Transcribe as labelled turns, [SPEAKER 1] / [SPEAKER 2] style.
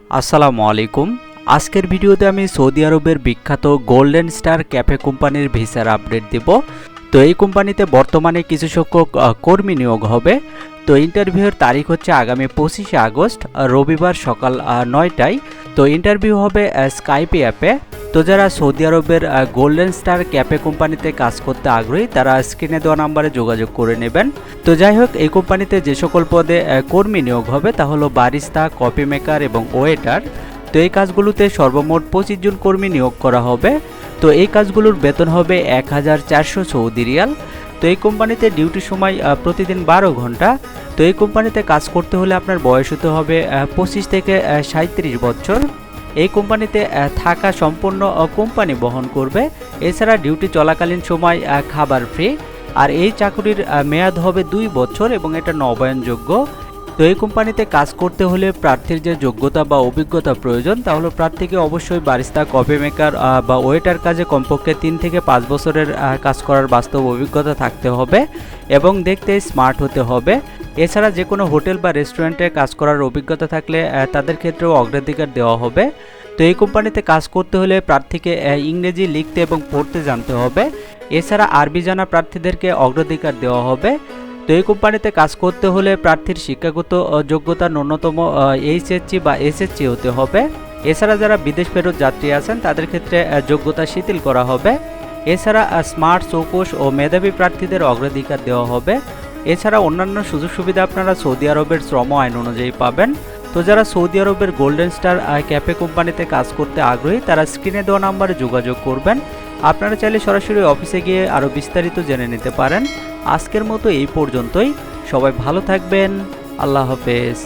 [SPEAKER 1] আসসালামু আলাইকুম। আজকের ভিডিওতে আমি সৌদি আরবের বিখ্যাত গোল্ডেন স্টার ক্যাফে কোম্পানির ভিসার আপডেট দেব। তো এই কোম্পানিতে বর্তমানে কিছু সংখ্যক কর্মী নিয়োগ হবে। তো ইন্টারভিউয়ের তারিখ হচ্ছে আগামী পঁচিশে আগস্ট, রবিবার সকাল নয়টায়। তো ইন্টারভিউ হবে স্কাইপে অ্যাপে তো যারা সৌদি আরবের গোল্ডেন স্টার ক্যাফে কোম্পানিতে কাজ করতে আগ্রহী, তারা স্ক্রিনে দেওয়া নাম্বারে যোগাযোগ করে নেবেন। তো যাই হোক, এই কোম্পানিতে যে সকল পদে কর্মী নিয়োগ হবে, তা হলো বারিস্তা, কপি মেকার এবং ওয়েটার। তো এই কাজগুলোতে সর্বমোট পঁচিশ জন কর্মী নিয়োগ করা হবে। তো এই কাজগুলোর বেতন হবে এক হাজার চারশো সৌদি রিয়াল। তো এই কোম্পানিতে ডিউটি সময় প্রতিদিন বারো ঘণ্টা। তো এই কোম্পানিতে কাজ করতে হলে আপনার বয়স হতে হবে পঁচিশ থেকে সাঁত্রিশ বছর। এই কোম্পানিতে থাকা সম্পূর্ণ কোম্পানি বহন করবে। এছাড়া ডিউটি চলাকালীন সময় খাবার ফ্রি আর এই চাকরির মেয়াদ হবে দুই বছর এবং এটা নবায়নযোগ্য। তো এই কোম্পানিতে কাজ করতে হলে প্রার্থীর যে যোগ্যতা বা অভিজ্ঞতা প্রয়োজন তাহলে প্রার্থীকে অবশ্যই বারিস্তা কফি মেকার বা ওয়েটার কাজে কমপক্ষে তিন থেকে পাঁচ বছরের কাজ করার বাস্তব অভিজ্ঞতা থাকতে হবে এবং দেখতে স্মার্ট হতে হবে। এছাড়া যে কোনো হোটেল বা রেস্টুরেন্টে কাজ করার অভিজ্ঞতা থাকলে তাদের ক্ষেত্রেও অগ্রাধিকার দেওয়া হবে। তো এই কোম্পানিতে কাজ করতে হলে প্রার্থীকে ইংরেজি লিখতে এবং পড়তে জানতে হবে। এছাড়া আরবি জানা প্রার্থীদেরকে অগ্রাধিকার দেওয়া হবে। তো এই কোম্পানিতে কাজ করতে হলে প্রার্থীর শিক্ষাগত যোগ্যতা ন্যূনতম এইচএসসি বা এসএসসি হতে হবে। এছাড়া যারা বিদেশ ফেরত যাত্রী আছেন, তাদের ক্ষেত্রে যোগ্যতা শিথিল করা হবে। এছাড়া স্মার্ট চৌকস ও মেধাবী প্রার্থীদের অগ্রাধিকার দেওয়া হবে। এছাড়া অন্যান্য সুযোগ সুবিধা আপনারা সৌদি আরবের শ্রম আইন অনুযায়ী পাবেন। তো যারা সৌদি আরবের গোল্ডেন স্টার ক্যাফে কোম্পানিতে কাজ করতে আগ্রহী, তারা স্ক্রিনে দেওয়া নাম্বারে যোগাযোগ করবেন। আপনারা চাইলে সরাসরি অফিসে গিয়ে আরও বিস্তারিত জেনে নিতে পারেন। আজকের মতো এই পর্যন্তই। সবাই ভালো থাকবেন। আল্লাহ হাফেজ।